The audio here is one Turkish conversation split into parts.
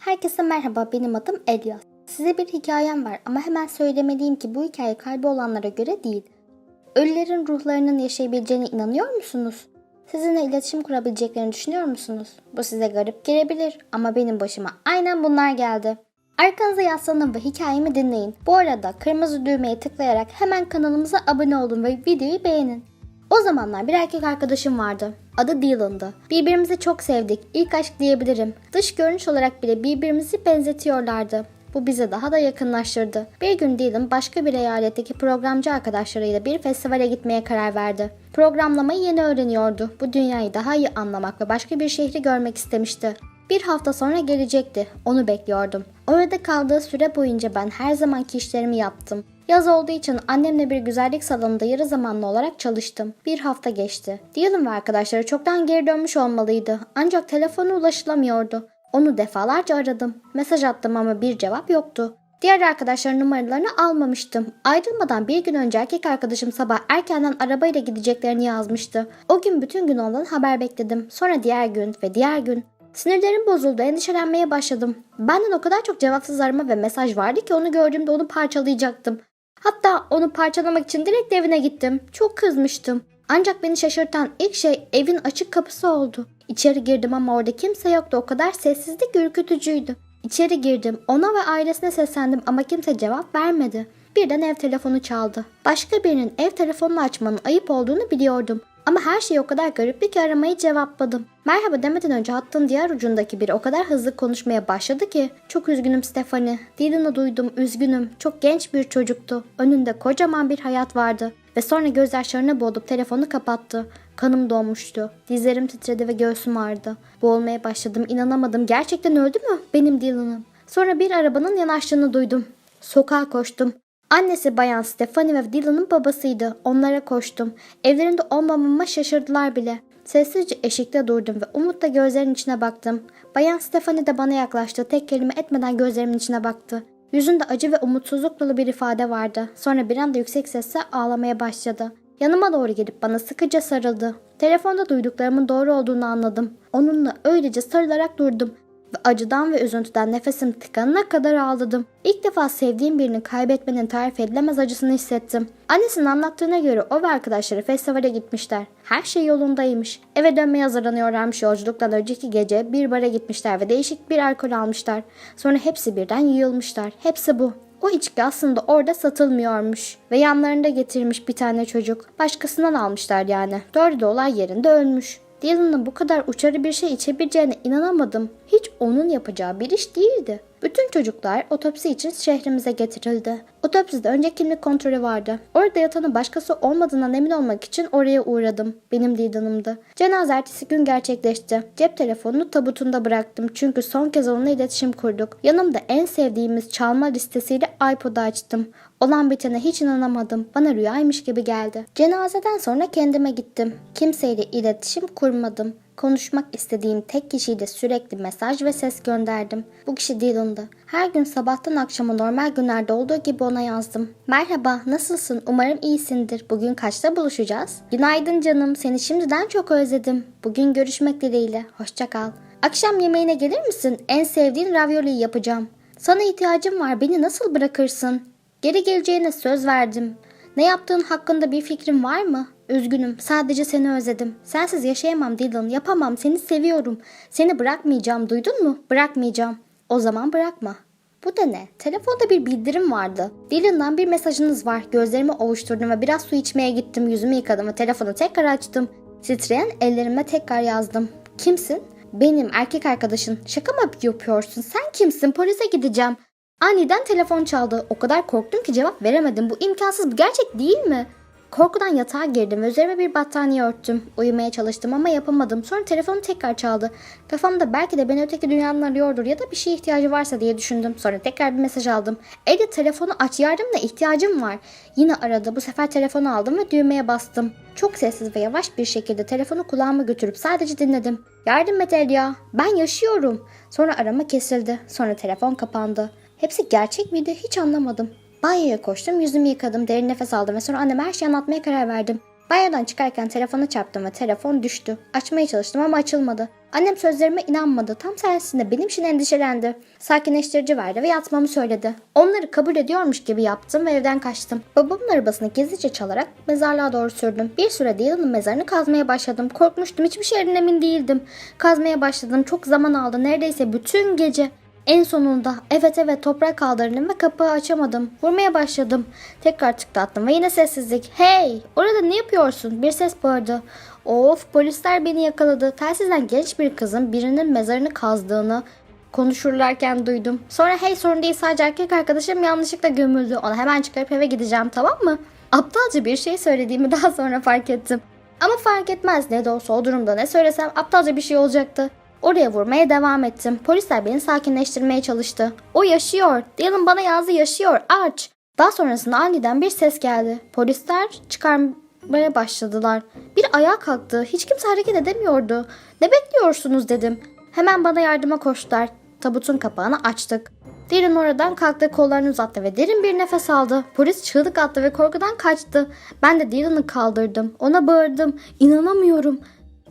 Herkese merhaba, benim adım Elias. Size bir hikayem var ama hemen söylemeliyim ki bu hikaye kalbi olanlara göre değil. Ölülerin ruhlarının yaşayabileceğine inanıyor musunuz? Sizinle iletişim kurabileceklerini düşünüyor musunuz? Bu size garip gelebilir ama benim başıma aynen bunlar geldi. Arkanıza yaslanın ve hikayemi dinleyin. Bu arada kırmızı düğmeye tıklayarak hemen kanalımıza abone olun ve videoyu beğenin. O zamanlar bir erkek arkadaşım vardı. Adı Dylan'dı. Birbirimizi çok sevdik. İlk aşk diyebilirim. Dış görünüş olarak bile birbirimizi benzetiyorlardı. Bu bizi daha da yakınlaştırdı. Bir gün Dylan başka bir eyaletteki programcı arkadaşlarıyla bir festivale gitmeye karar verdi. Programlamayı yeni öğreniyordu. Bu dünyayı daha iyi anlamak ve başka bir şehri görmek istemişti. Bir hafta sonra gelecekti. Onu bekliyordum. Orada kaldığı süre boyunca ben her zamanki işlerimi yaptım. Yaz olduğu için annemle bir güzellik salonunda yarı zamanlı olarak çalıştım. Bir hafta geçti. Dylan ve arkadaşları çoktan geri dönmüş olmalıydı. Ancak telefonu ulaşılamıyordu. Onu defalarca aradım. Mesaj attım ama bir cevap yoktu. Diğer arkadaşların numaralarını almamıştım. Ayrılmadan bir gün önce erkek arkadaşım sabah erkenden arabayla gideceklerini yazmıştı. O gün bütün gün ondan haber bekledim. Sonra diğer gün ve diğer gün. Sinirlerim bozuldu, endişelenmeye başladım. Benden o kadar çok cevapsız arama ve mesaj vardı ki onu gördüğümde onu parçalayacaktım. Hatta onu parçalamak için direkt evine gittim. Çok kızmıştım. Ancak beni şaşırtan ilk şey evin açık kapısı oldu. İçeri girdim ama orada kimse yoktu. O kadar sessizlik ürkütücüydü. İçeri girdim. Ona ve ailesine seslendim ama kimse cevap vermedi. Birden ev telefonu çaldı. Başka birinin ev telefonunu açmanın ayıp olduğunu biliyordum. Ama her şey o kadar garipti ki aramayı cevapladım. Merhaba demeden önce hattın diğer ucundaki biri o kadar hızlı konuşmaya başladı ki. Çok üzgünüm Stephanie. Dylan'ı duydum, üzgünüm. Çok genç bir çocuktu. Önünde kocaman bir hayat vardı. Ve sonra gözyaşlarına boğulup telefonu kapattı. Kanım donmuştu. Dizlerim titredi ve göğsüm ağrıdı. Boğulmaya başladım. inanamadım. Gerçekten öldü mü? Benim Dylan'ım. Sonra bir arabanın yanaştığını duydum. Sokağa koştum. Annesi bayan Stephanie ve Dylan'ın babasıydı. Onlara koştum. Evlerinde olmamama şaşırdılar bile. Sessizce eşikte durdum ve umutla gözlerinin içine baktım. Bayan Stephanie de bana yaklaştı. Tek kelime etmeden gözlerimin içine baktı. Yüzünde acı ve umutsuzluk dolu bir ifade vardı. Sonra bir anda yüksek sesle ağlamaya başladı. Yanıma doğru gelip bana sıkıca sarıldı. Telefonda duyduklarımın doğru olduğunu anladım. Onunla öylece sarılarak durdum ve acıdan ve üzüntüden nefesim tıkanana kadar ağladım. İlk defa sevdiğim birini kaybetmenin tarif edilemez acısını hissettim. Annesinin anlattığına göre o ve arkadaşları festivale gitmişler. Her şey yolundaymış. Eve dönmeye hazırlanıyorlarmış yolculuktan önceki gece bir bara gitmişler ve değişik bir alkol almışlar. Sonra hepsi birden yığılmışlar. Hepsi bu. O içki aslında orada satılmıyormuş ve yanlarında getirmiş bir tane çocuk. Başkasından almışlar yani. Dördü de olay yerinde ölmüş. Dylan'ın bu kadar uçarı bir şey içebileceğine inanamadım. Hiç onun yapacağı bir iş değildi. Bütün çocuklar otopsi için şehrimize getirildi. Otopside önce kimlik kontrolü vardı. Orada yatanın başkası olmadığından emin olmak için oraya uğradım. Benim Dylan'ımdı. Cenaze ertesi gün gerçekleşti. Cep telefonunu tabutunda bıraktım çünkü son kez onunla iletişim kurduk. Yanımda en sevdiğimiz çalma listesiyle iPod'u açtım. Olan bitene hiç inanamadım. Bana rüyaymış gibi geldi. Cenazeden sonra kendime gittim. Kimseyle iletişim kurmadım. Konuşmak istediğim tek kişiye de sürekli mesaj ve ses gönderdim. Bu kişi Dylan'dı. Her gün sabahtan akşama normal günlerde olduğu gibi ona yazdım. Merhaba, nasılsın? Umarım iyisindir. Bugün kaçta buluşacağız? Günaydın canım, seni şimdiden çok özledim. Bugün görüşmek dileğiyle. Hoşça kal. Akşam yemeğine gelir misin? En sevdiğin ravioliyi yapacağım. Sana ihtiyacım var, beni nasıl bırakırsın? Geri geleceğine söz verdim. Ne yaptığın hakkında bir fikrin var mı? Üzgünüm, sadece seni özledim. Sensiz yaşayamam Dylan, yapamam, seni seviyorum. Seni bırakmayacağım, duydun mu? Bırakmayacağım. O zaman bırakma. Bu da ne? Telefonda bir bildirim vardı. Dylan'dan bir mesajınız var. Gözlerimi ovuşturdum ve biraz su içmeye gittim. Yüzümü yıkadım ve telefonu tekrar açtım. Titreyen ellerime tekrar yazdım. Kimsin? Benim erkek arkadaşın. Şaka mı yapıyorsun? Sen kimsin? Polise gideceğim. Aniden telefon çaldı. O kadar korktum ki cevap veremedim. Bu imkansız, bu gerçek değil mi? Korkudan yatağa girdim ve üzerime bir battaniye örttüm. Uyumaya çalıştım ama yapamadım. Sonra telefonu tekrar çaldı. Kafamda belki de beni öteki dünyanın arıyordur ya da bir şeye ihtiyacı varsa diye düşündüm. Sonra tekrar bir mesaj aldım. Elde telefonu aç yardımına ihtiyacım var. Yine aradı. Bu sefer telefonu aldım ve düğmeye bastım. Çok sessiz ve yavaş bir şekilde telefonu kulağıma götürüp sadece dinledim. Yardım et Elia. Ben yaşıyorum. Sonra arama kesildi. Sonra telefon kapandı. Hepsi gerçek miydi hiç anlamadım. Banyoya koştum, yüzümü yıkadım, derin nefes aldım ve sonra anneme her şeyi anlatmaya karar verdim. Banyodan çıkarken telefona çarptım ve telefon düştü. Açmaya çalıştım ama açılmadı. Annem sözlerime inanmadı. Tam tersine benim için endişelendi. Sakinleştirici verdi ve yatmamı söyledi. Onları kabul ediyormuş gibi yaptım ve evden kaçtım. Babamın arabasını gizlice çalarak mezarlığa doğru sürdüm. Bir süre Dylan'ın mezarını kazmaya başladım. Korkmuştum. Hiçbir şeyden emin değildim. Kazmaya başladım. Çok zaman aldı. Neredeyse bütün gece. En sonunda evet evet toprak kaldırdım ve kapıyı açamadım. Vurmaya başladım. Tekrar tıklattım ve yine sessizlik. Hey orada ne yapıyorsun? Bir ses bağırdı. Of polisler beni yakaladı. Telsizden genç bir kızın birinin mezarını kazdığını konuşurlarken duydum. Sonra hey sorun değil sadece erkek arkadaşım yanlışlıkla gömüldü. Onu hemen çıkarıp eve gideceğim tamam mı? Aptalca bir şey söylediğimi daha sonra fark ettim. Ama fark etmez ne de olsa o durumda ne söylesem aptalca bir şey olacaktı. Oraya vurmaya devam ettim. Polisler beni sakinleştirmeye çalıştı. O yaşıyor. Dylan bana yazdı yaşıyor. Aç. Daha sonrasında aniden bir ses geldi. Polisler çıkarmaya başladılar. Bir ayağa kalktı. Hiç kimse hareket edemiyordu. Ne bekliyorsunuz dedim. Hemen bana yardıma koştular. Tabutun kapağını açtık. Dylan oradan kalktı kollarını uzattı ve derin bir nefes aldı. Polis çığlık attı ve korkudan kaçtı. Ben de Dylan'ı kaldırdım. Ona bağırdım. İnanamıyorum.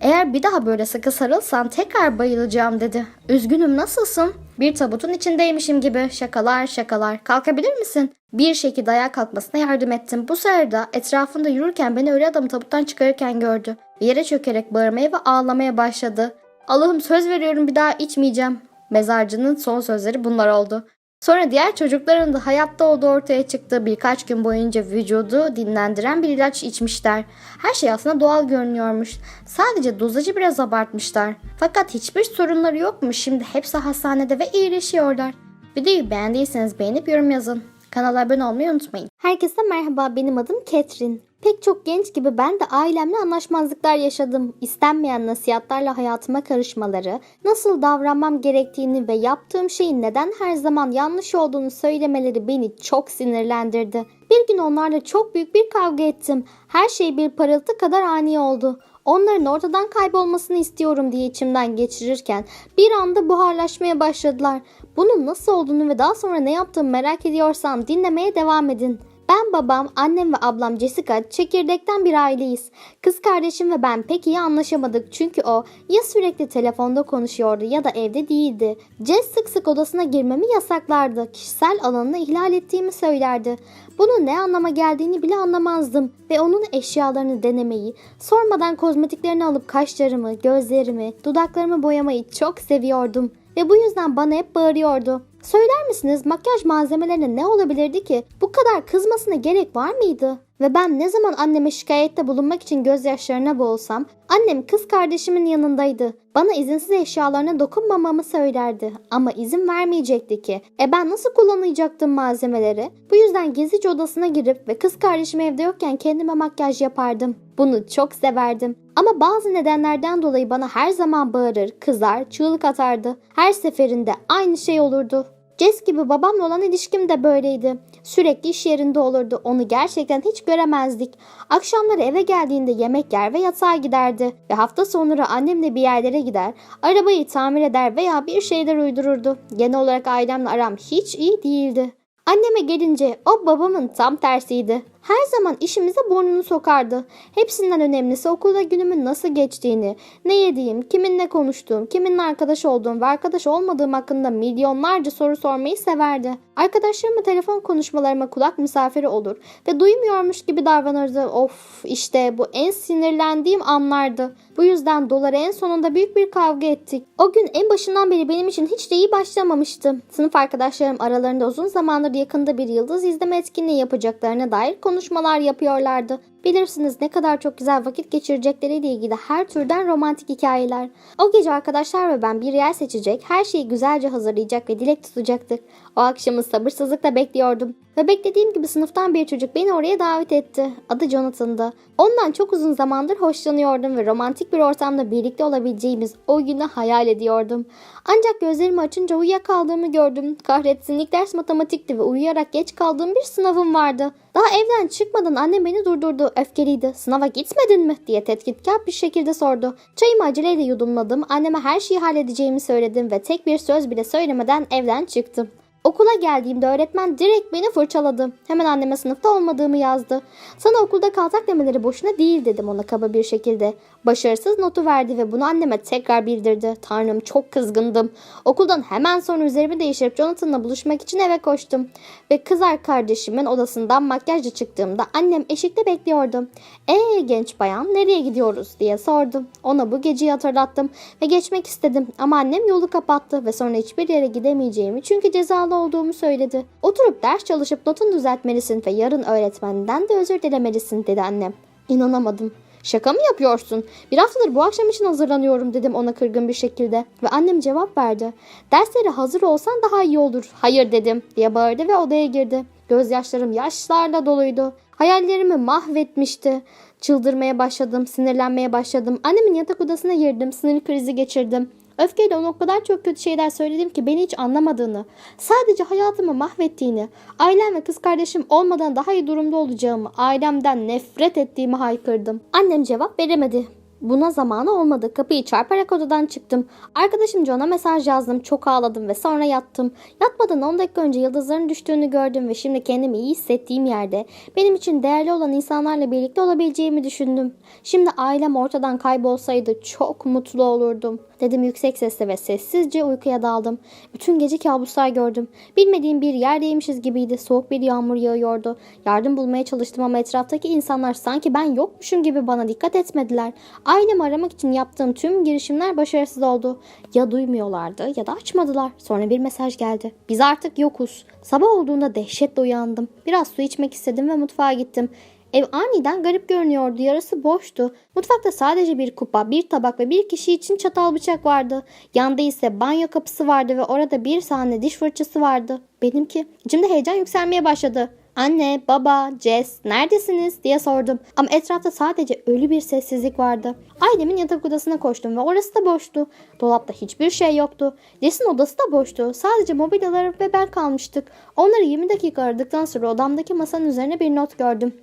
Eğer bir daha böyle sıkı sarılsan tekrar bayılacağım dedi. Üzgünüm nasılsın? Bir tabutun içindeymişim gibi. Şakalar şakalar. Kalkabilir misin? Bir şekilde ayağa kalkmasına yardım ettim. Bu sırada etrafında yürürken beni öyle adamı tabuttan çıkarırken gördü. Yere çökerek bağırmaya ve ağlamaya başladı. Allah'ım söz veriyorum bir daha içmeyeceğim. Mezarcının son sözleri bunlar oldu. Sonra diğer çocukların da hayatta olduğu ortaya çıktı. Birkaç gün boyunca vücudu dinlendiren bir ilaç içmişler. Her şey aslında doğal görünüyormuş. Sadece dozajı biraz abartmışlar. Fakat hiçbir sorunları yokmuş. Şimdi hepsi hastanede ve iyileşiyorlar. Videoyu beğendiyseniz beğenip yorum yazın. Kanala abone olmayı unutmayın. Herkese merhaba benim adım Ketrin. Pek çok genç gibi ben de ailemle anlaşmazlıklar yaşadım. İstenmeyen nasihatlerle hayatıma karışmaları, nasıl davranmam gerektiğini ve yaptığım şeyin neden her zaman yanlış olduğunu söylemeleri beni çok sinirlendirdi. Bir gün onlarla çok büyük bir kavga ettim. Her şey bir parıltı kadar ani oldu. Onların ortadan kaybolmasını istiyorum diye içimden geçirirken bir anda buharlaşmaya başladılar. Bunun nasıl olduğunu ve daha sonra ne yaptığımı merak ediyorsan dinlemeye devam edin. Ben babam, annem ve ablam Jessica çekirdekten bir aileyiz. Kız kardeşim ve ben pek iyi anlaşamadık çünkü o ya sürekli telefonda konuşuyordu ya da evde değildi. Jess sık sık odasına girmemi yasaklardı. Kişisel alanını ihlal ettiğimi söylerdi. Bunun ne anlama geldiğini bile anlamazdım ve onun eşyalarını denemeyi, sormadan kozmetiklerini alıp kaşlarımı, gözlerimi, dudaklarımı boyamayı çok seviyordum ve bu yüzden bana hep bağırıyordu. Söyler misiniz makyaj malzemelerine ne olabilirdi ki? Bu kadar kızmasına gerek var mıydı? Ve ben ne zaman anneme şikayette bulunmak için gözyaşlarına boğulsam, annem kız kardeşimin yanındaydı. Bana izinsiz eşyalarına dokunmamamı söylerdi. Ama izin vermeyecekti ki. E ben nasıl kullanacaktım malzemeleri? Bu yüzden gezici odasına girip ve kız kardeşim evde yokken kendime makyaj yapardım. Bunu çok severdim. Ama bazı nedenlerden dolayı bana her zaman bağırır, kızar, çığlık atardı. Her seferinde aynı şey olurdu. Jess gibi babamla olan ilişkim de böyleydi. Sürekli iş yerinde olurdu. Onu gerçekten hiç göremezdik. Akşamları eve geldiğinde yemek yer ve yatağa giderdi. Ve hafta sonları annemle bir yerlere gider, arabayı tamir eder veya bir şeyler uydururdu. Genel olarak ailemle aram hiç iyi değildi. Anneme gelince o babamın tam tersiydi. Her zaman işimize burnunu sokardı. Hepsinden önemlisi okulda günümün nasıl geçtiğini, ne yediğim, kiminle konuştuğum, kiminle arkadaş olduğum ve arkadaş olmadığım hakkında milyonlarca soru sormayı severdi. Arkadaşlarımla telefon konuşmalarıma kulak misafiri olur ve duymuyormuş gibi davranırdı. Of işte bu en sinirlendiğim anlardı. Bu yüzden dolar en sonunda büyük bir kavga ettik. O gün en başından beri benim için hiç de iyi başlamamıştı. Sınıf arkadaşlarım aralarında uzun zamandır yakında bir yıldız izleme etkinliği yapacaklarına dair konuşmalar yapıyorlardı. Bilirsiniz ne kadar çok güzel vakit geçirecekleriyle ilgili her türden romantik hikayeler. O gece arkadaşlar ve ben bir yer seçecek, her şeyi güzelce hazırlayacak ve dilek tutacaktık. O akşamı sabırsızlıkla bekliyordum. Ve beklediğim gibi sınıftan bir çocuk beni oraya davet etti. Adı Jonathan'dı. Ondan çok uzun zamandır hoşlanıyordum ve romantik bir ortamda birlikte olabileceğimiz o günü hayal ediyordum. Ancak gözlerimi açınca uyuyakaldığımı gördüm. Kahretsin ilk ders matematikti ve uyuyarak geç kaldığım bir sınavım vardı. Daha evden çıkmadan annem beni durdurdu. Öfkeliydi. Sınava gitmedin mi? diye tetkitkar bir şekilde sordu. Çayımı aceleyle yudumladım. Anneme her şeyi halledeceğimi söyledim ve tek bir söz bile söylemeden evden çıktım. Okula geldiğimde öğretmen direkt beni fırçaladı. Hemen anneme sınıfta olmadığımı yazdı. Sana okulda kalacak demeleri boşuna değil dedim ona kaba bir şekilde. Başarısız notu verdi ve bunu anneme tekrar bildirdi. Tanrım çok kızgındım. Okuldan hemen sonra üzerimi değiştirip Jonathan'la buluşmak için eve koştum. Ve kız kardeşimin odasından makyajla çıktığımda annem eşikte bekliyordu. Ee genç bayan nereye gidiyoruz diye sordum. Ona bu geceyi hatırlattım ve geçmek istedim ama annem yolu kapattı ve sonra hiçbir yere gidemeyeceğimi çünkü cezalı olduğumu söyledi. Oturup ders çalışıp notunu düzeltmelisin ve yarın öğretmenden de özür dilemelisin dedi annem. İnanamadım. Şaka mı yapıyorsun? Bir haftadır bu akşam için hazırlanıyorum dedim ona kırgın bir şekilde. Ve annem cevap verdi. Derslere hazır olsan daha iyi olur. Hayır dedim diye bağırdı ve odaya girdi. Gözyaşlarım yaşlarla doluydu. Hayallerimi mahvetmişti. Çıldırmaya başladım, sinirlenmeye başladım. Annemin yatak odasına girdim, sinir krizi geçirdim. Öfkeyle ona o kadar çok kötü şeyler söyledim ki beni hiç anlamadığını, sadece hayatımı mahvettiğini, ailem ve kız kardeşim olmadan daha iyi durumda olacağımı, ailemden nefret ettiğimi haykırdım. Annem cevap veremedi. Buna zamanı olmadı. Kapıyı çarparak odadan çıktım. Arkadaşım John'a mesaj yazdım. Çok ağladım ve sonra yattım. Yatmadan 10 dakika önce yıldızların düştüğünü gördüm ve şimdi kendimi iyi hissettiğim yerde benim için değerli olan insanlarla birlikte olabileceğimi düşündüm. Şimdi ailem ortadan kaybolsaydı çok mutlu olurdum. Dedim yüksek sesle ve sessizce uykuya daldım. Bütün gece kabuslar gördüm. Bilmediğim bir yerdeymişiz gibiydi. Soğuk bir yağmur yağıyordu. Yardım bulmaya çalıştım ama etraftaki insanlar sanki ben yokmuşum gibi bana dikkat etmediler. Ailemi aramak için yaptığım tüm girişimler başarısız oldu. Ya duymuyorlardı ya da açmadılar. Sonra bir mesaj geldi. Biz artık yokuz. Sabah olduğunda dehşetle uyandım. Biraz su içmek istedim ve mutfağa gittim. Ev aniden garip görünüyordu. Yarısı boştu. Mutfakta sadece bir kupa, bir tabak ve bir kişi için çatal bıçak vardı. Yanda ise banyo kapısı vardı ve orada bir tane diş fırçası vardı. Benimki. İçimde heyecan yükselmeye başladı. Anne, baba, Jess neredesiniz diye sordum. Ama etrafta sadece ölü bir sessizlik vardı. Ailemin yatak odasına koştum ve orası da boştu. Dolapta hiçbir şey yoktu. Jess'in odası da boştu. Sadece mobilyalar ve ben kalmıştık. Onları 20 dakika aradıktan sonra odamdaki masanın üzerine bir not gördüm.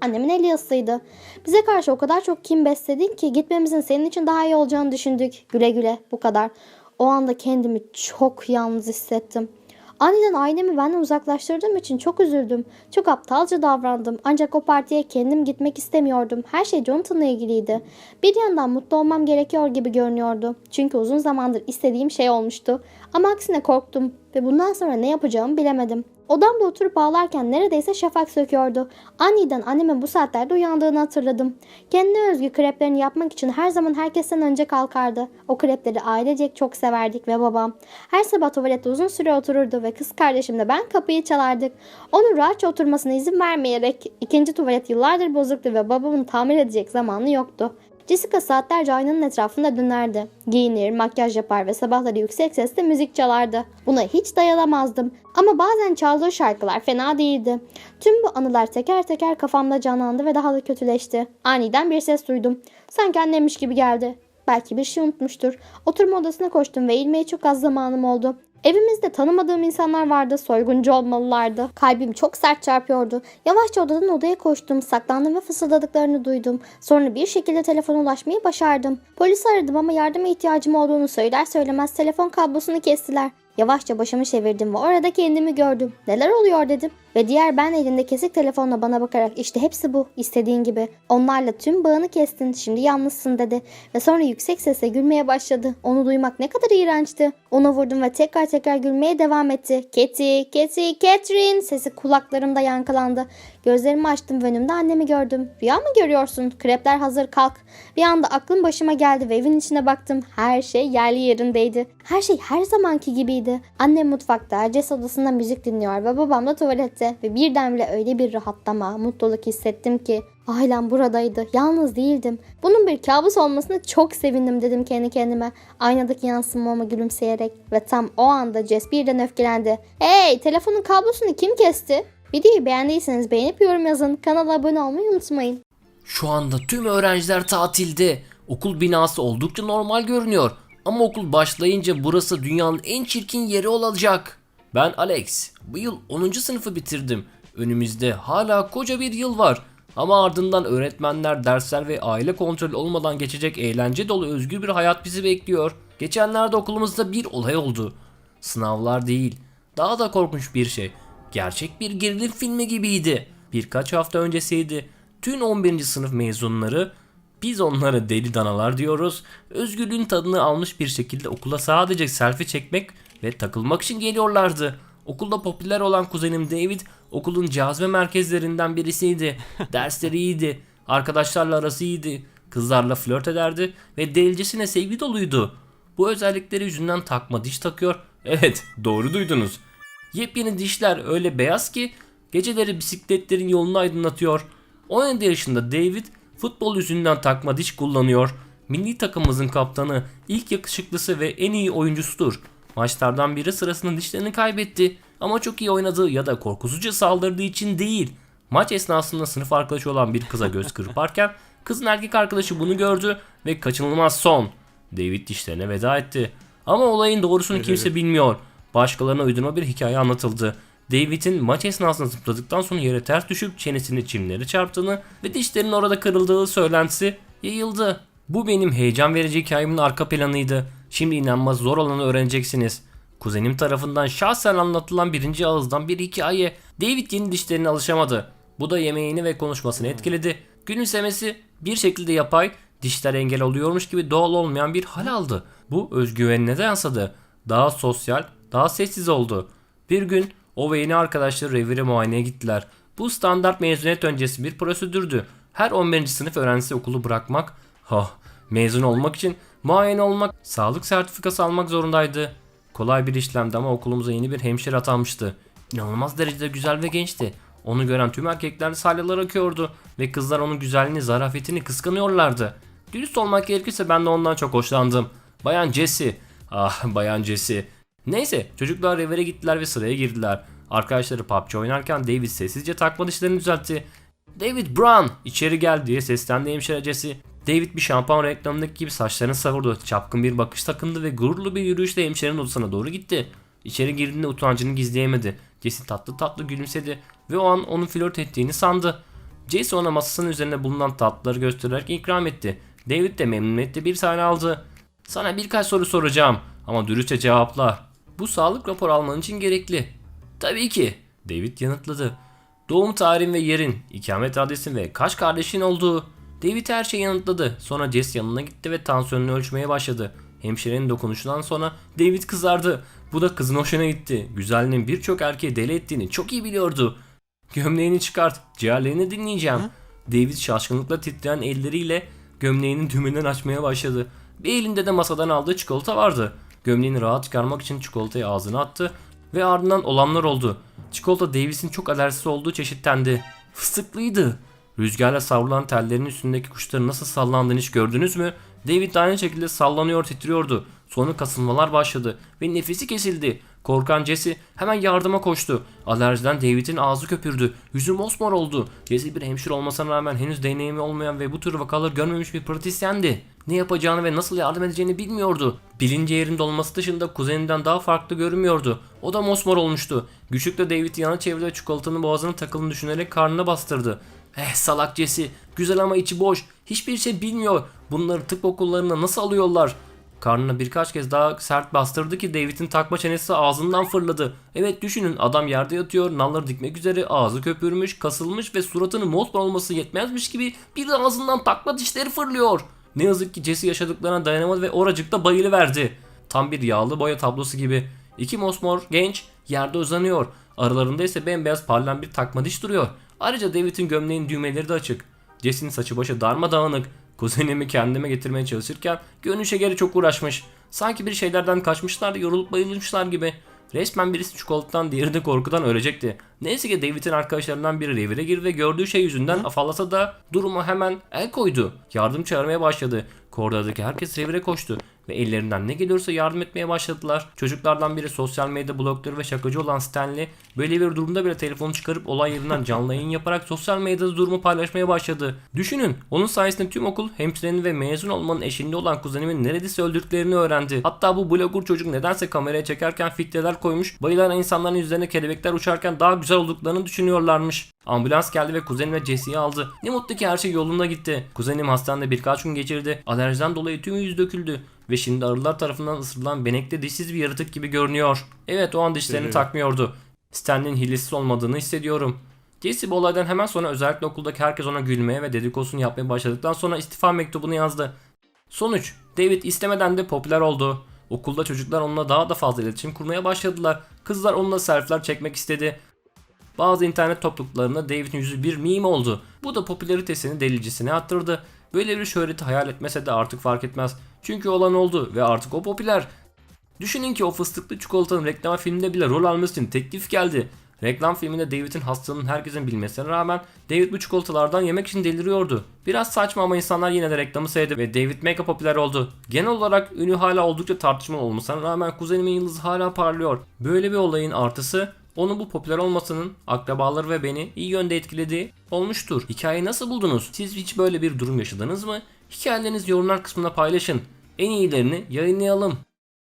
Annemin eli yazısıydı. Bize karşı o kadar çok kim besledin ki gitmemizin senin için daha iyi olacağını düşündük. Güle güle bu kadar. O anda kendimi çok yalnız hissettim. Aniden ailemi benden uzaklaştırdığım için çok üzüldüm. Çok aptalca davrandım. Ancak o partiye kendim gitmek istemiyordum. Her şey Jonathan'la ilgiliydi. Bir yandan mutlu olmam gerekiyor gibi görünüyordu. Çünkü uzun zamandır istediğim şey olmuştu. Ama aksine korktum ve bundan sonra ne yapacağımı bilemedim. Odamda oturup ağlarken neredeyse şafak söküyordu. Aniden annemin bu saatlerde uyandığını hatırladım. Kendine özgü kreplerini yapmak için her zaman herkesten önce kalkardı. O krepleri ailecek çok severdik ve babam. Her sabah tuvalette uzun süre otururdu ve kız kardeşimle ben kapıyı çalardık. Onun rahatça oturmasına izin vermeyerek ikinci tuvalet yıllardır bozuktu ve babamın tamir edecek zamanı yoktu. Jessica saatlerce aynanın etrafında dönerdi. Giyinir, makyaj yapar ve sabahları yüksek sesle müzik çalardı. Buna hiç dayanamazdım. Ama bazen çaldığı şarkılar fena değildi. Tüm bu anılar teker teker kafamda canlandı ve daha da kötüleşti. Aniden bir ses duydum. Sanki annemmiş gibi geldi. Belki bir şey unutmuştur. Oturma odasına koştum ve ilmeye çok az zamanım oldu. Evimizde tanımadığım insanlar vardı, soyguncu olmalılardı. Kalbim çok sert çarpıyordu. Yavaşça odadan odaya koştum, saklandım ve fısıldadıklarını duydum. Sonra bir şekilde telefona ulaşmayı başardım. Polisi aradım ama yardıma ihtiyacım olduğunu söyler söylemez telefon kablosunu kestiler. Yavaşça başımı çevirdim ve orada kendimi gördüm. Neler oluyor dedim. Ve diğer ben elinde kesik telefonla bana bakarak işte hepsi bu istediğin gibi. Onlarla tüm bağını kestin şimdi yalnızsın dedi. Ve sonra yüksek sesle gülmeye başladı. Onu duymak ne kadar iğrençti. Onu vurdum ve tekrar tekrar gülmeye devam etti. Keti, Keti, Catherine sesi kulaklarımda yankılandı. Gözlerimi açtım ve önümde annemi gördüm. Rüya mı görüyorsun? Krepler hazır kalk. Bir anda aklım başıma geldi ve evin içine baktım. Her şey yerli yerindeydi. Her şey her zamanki gibiydi. Annem mutfakta, Jess odasında müzik dinliyor ve babam da tuvalette ve birdenbire öyle bir rahatlama, mutluluk hissettim ki ailem buradaydı. Yalnız değildim. Bunun bir kabus olmasına çok sevindim dedim kendi kendime. Aynadaki yansımama gülümseyerek ve tam o anda Jess birden öfkelendi. Hey telefonun kablosunu kim kesti? Videoyu beğendiyseniz beğenip yorum yazın. Kanala abone olmayı unutmayın. Şu anda tüm öğrenciler tatilde. Okul binası oldukça normal görünüyor. Ama okul başlayınca burası dünyanın en çirkin yeri olacak. Ben Alex. Bu yıl 10. sınıfı bitirdim. Önümüzde hala koca bir yıl var. Ama ardından öğretmenler, dersler ve aile kontrolü olmadan geçecek eğlence dolu özgür bir hayat bizi bekliyor. Geçenlerde okulumuzda bir olay oldu. Sınavlar değil, daha da korkunç bir şey. Gerçek bir gerilim filmi gibiydi. Birkaç hafta öncesiydi. Tüm 11. sınıf mezunları biz onlara deli danalar diyoruz. Özgürlüğün tadını almış bir şekilde okula sadece selfie çekmek ve takılmak için geliyorlardı. Okulda popüler olan kuzenim David okulun cazibe merkezlerinden birisiydi. Dersleri iyiydi. Arkadaşlarla arası iyiydi. Kızlarla flört ederdi ve delicesine sevgi doluydu. Bu özellikleri yüzünden takma diş takıyor. Evet doğru duydunuz. Yepyeni dişler öyle beyaz ki geceleri bisikletlerin yolunu aydınlatıyor. 17 yaşında David futbol yüzünden takma diş kullanıyor. Milli takımımızın kaptanı, ilk yakışıklısı ve en iyi oyuncusudur. Maçlardan biri sırasında dişlerini kaybetti ama çok iyi oynadığı ya da korkusuzca saldırdığı için değil. Maç esnasında sınıf arkadaşı olan bir kıza göz kırparken kızın erkek arkadaşı bunu gördü ve kaçınılmaz son. David dişlerine veda etti. Ama olayın doğrusunu kimse bilmiyor. Başkalarına uydurma bir hikaye anlatıldı. David'in maç esnasında zıpladıktan sonra yere ters düşüp çenesini çimlere çarptığını ve dişlerinin orada kırıldığı söylentisi yayıldı. Bu benim heyecan verici hikayemin arka planıydı. Şimdi inanmaz zor olanı öğreneceksiniz. Kuzenim tarafından şahsen anlatılan birinci ağızdan bir hikaye. David yeni dişlerine alışamadı. Bu da yemeğini ve konuşmasını etkiledi. Gülümsemesi bir şekilde yapay, dişler engel oluyormuş gibi doğal olmayan bir hal aldı. Bu özgüvenine de yansıdı. Daha sosyal, daha sessiz oldu. Bir gün o ve yeni arkadaşları revire muayeneye gittiler. Bu standart mezuniyet öncesi bir prosedürdü. Her 11. sınıf öğrencisi okulu bırakmak, ha mezun olmak için muayene olmak, sağlık sertifikası almak zorundaydı. Kolay bir işlemdi ama okulumuza yeni bir hemşire atanmıştı. İnanılmaz derecede güzel ve gençti. Onu gören tüm erkekler salyalar akıyordu ve kızlar onun güzelliğini, zarafetini kıskanıyorlardı. Dürüst olmak gerekirse ben de ondan çok hoşlandım. Bayan Jessie. Ah Bayan Jessie. Neyse çocuklar revire gittiler ve sıraya girdiler. Arkadaşları PUBG oynarken David sessizce takma dişlerini düzeltti. David Brown içeri gel diye seslendi hemşire Jessie. David bir şampuan reklamındaki gibi saçlarını savurdu. Çapkın bir bakış takındı ve gururlu bir yürüyüşle hemşirenin odasına doğru gitti. İçeri girdiğinde utancını gizleyemedi. Jessie tatlı tatlı gülümsedi ve o an onun flört ettiğini sandı. Jessie ona masasının üzerinde bulunan tatlıları göstererek ikram etti. David de memnuniyetle bir sahne aldı. Sana birkaç soru soracağım ama dürüstçe cevapla. Bu sağlık raporu alman için gerekli. Tabii ki. David yanıtladı. Doğum tarihin ve yerin, ikamet adresin ve kaç kardeşin olduğu. David her şeyi yanıtladı. Sonra Jess yanına gitti ve tansiyonunu ölçmeye başladı. Hemşirenin dokunuşundan sonra David kızardı. Bu da kızın hoşuna gitti. Güzelliğin birçok erkeği deli ettiğini çok iyi biliyordu. Gömleğini çıkart, ciğerlerini dinleyeceğim. David şaşkınlıkla titreyen elleriyle gömleğinin düğmeden açmaya başladı. Bir elinde de masadan aldığı çikolata vardı. Gömleğini rahat çıkarmak için çikolatayı ağzına attı ve ardından olanlar oldu. Çikolata Davis'in çok alerjisi olduğu çeşittendi. Fıstıklıydı. Rüzgarla savrulan tellerin üstündeki kuşların nasıl sallandığını hiç gördünüz mü? David de aynı şekilde sallanıyor titriyordu. Sonra kasılmalar başladı ve nefesi kesildi. Korkan Jesse hemen yardıma koştu. Alerjiden David'in ağzı köpürdü. Yüzü mosmor oldu. Jesse bir hemşire olmasına rağmen henüz deneyimi olmayan ve bu tür vakaları görmemiş bir pratisyendi. Ne yapacağını ve nasıl yardım edeceğini bilmiyordu. Bilinci yerinde olması dışında kuzeninden daha farklı görünmüyordu. O da mosmor olmuştu. Güçlükle David yana çevirdi ve çikolatanın boğazına takıldığını düşünerek karnına bastırdı. Eh salak Jesse. Güzel ama içi boş. Hiçbir şey bilmiyor. Bunları tıp okullarına nasıl alıyorlar? Karnına birkaç kez daha sert bastırdı ki David'in takma çenesi ağzından fırladı. Evet düşünün adam yerde yatıyor, nalları dikmek üzere, ağzı köpürmüş, kasılmış ve suratının mosmor olması yetmezmiş gibi bir de ağzından takma dişleri fırlıyor. Ne yazık ki Jesse yaşadıklarına dayanamadı ve oracıkta bayılıverdi. Tam bir yağlı boya tablosu gibi. İki mosmor genç yerde uzanıyor. Aralarında ise bembeyaz parlayan bir takma diş duruyor. Ayrıca David'in gömleğin düğmeleri de açık. Jesse'nin saçı başı darmadağınık. Kuzenimi kendime getirmeye çalışırken görünüşe göre çok uğraşmış. Sanki bir şeylerden kaçmışlar da yorulup bayılmışlar gibi. Resmen birisi çikolatadan diğeri de korkudan ölecekti. Neyse ki David'in arkadaşlarından biri revire girdi ve gördüğü şey yüzünden afallasa da duruma hemen el koydu. Yardım çağırmaya başladı. Koridordaki herkes revire koştu ve ellerinden ne geliyorsa yardım etmeye başladılar. Çocuklardan biri sosyal medya blogları ve şakacı olan Stanley böyle bir durumda bile telefonu çıkarıp olay yerinden canlı yayın yaparak sosyal medyada durumu paylaşmaya başladı. Düşünün onun sayesinde tüm okul hemşirenin ve mezun olmanın eşinde olan kuzenimin neredeyse öldürdüklerini öğrendi. Hatta bu blogger çocuk nedense kameraya çekerken filtreler koymuş bayılan insanların yüzlerine kelebekler uçarken daha güzel olduklarını düşünüyorlarmış. Ambulans geldi ve kuzenim ve Jesse'yi aldı. Ne mutlu ki her şey yolunda gitti. Kuzenim hastanede birkaç gün geçirdi. Alerjiden dolayı tüm yüz döküldü. Ve şimdi arılar tarafından ısırılan benekli dişsiz bir yaratık gibi görünüyor. Evet o an dişlerini takmıyordu. Stanley'nin hilesiz olmadığını hissediyorum. Jesse bu olaydan hemen sonra özellikle okuldaki herkes ona gülmeye ve dedikodusunu yapmaya başladıktan sonra istifa mektubunu yazdı. Sonuç, David istemeden de popüler oldu. Okulda çocuklar onunla daha da fazla iletişim kurmaya başladılar. Kızlar onunla selfie'ler çekmek istedi. Bazı internet topluluklarında David'in yüzü bir meme oldu. Bu da popülaritesini delicisine arttırdı. Böyle bir şöhreti hayal etmese de artık fark etmez. Çünkü olan oldu ve artık o popüler. Düşünün ki o fıstıklı çikolatanın reklam filminde bile rol alması için teklif geldi. Reklam filminde David'in hastalığını herkesin bilmesine rağmen David bu çikolatalardan yemek için deliriyordu. Biraz saçma ama insanlar yine de reklamı sevdi ve David mega popüler oldu. Genel olarak ünü hala oldukça tartışmalı olmasına rağmen kuzenimin yıldızı hala parlıyor. Böyle bir olayın artısı onun bu popüler olmasının akrabaları ve beni iyi yönde etkilediği olmuştur. Hikayeyi nasıl buldunuz? Siz hiç böyle bir durum yaşadınız mı? Hikayelerinizi yorumlar kısmına paylaşın. En iyilerini yayınlayalım.